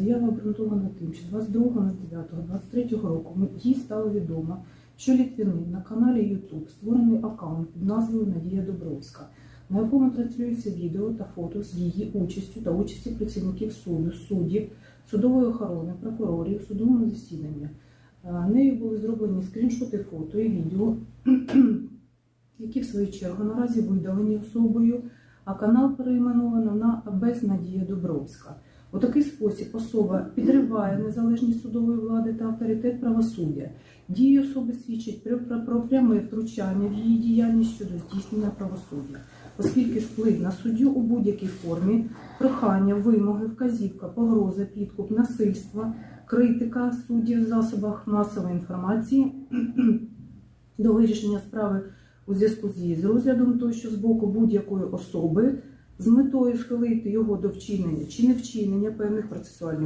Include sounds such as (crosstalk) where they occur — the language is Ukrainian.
Заява обґрунтована тим, що 22.09.23 року їй стало відомо, що Літвінин на каналі YouTube створений аккаунт під назвою Надія Добровська, на якому транслюється відео та фото з її участю та участі працівників суду, суддів, судової охорони, прокурорів, судовому засіданні. Е, Нею були зроблені скріншоти фото і відео, (clears throat) які в свою чергу наразі видалені особою, а канал перейменовано на Безнадія Добровська. У такий спосіб особа підриває незалежність судової влади та авторитет правосуддя. Дії особи свідчать про, пряме втручання в її діяльність щодо здійснення правосуддя, оскільки вплив на суддю у будь-якій формі, прохання, вимоги, вказівка, погроза, підкуп, насильство, критика суддів в засобах масової інформації до вирішення справи у зв'язку з її з розглядом тощо з боку будь-якої особи з метою схилити його до вчинення чи не вчинення певних процесуальних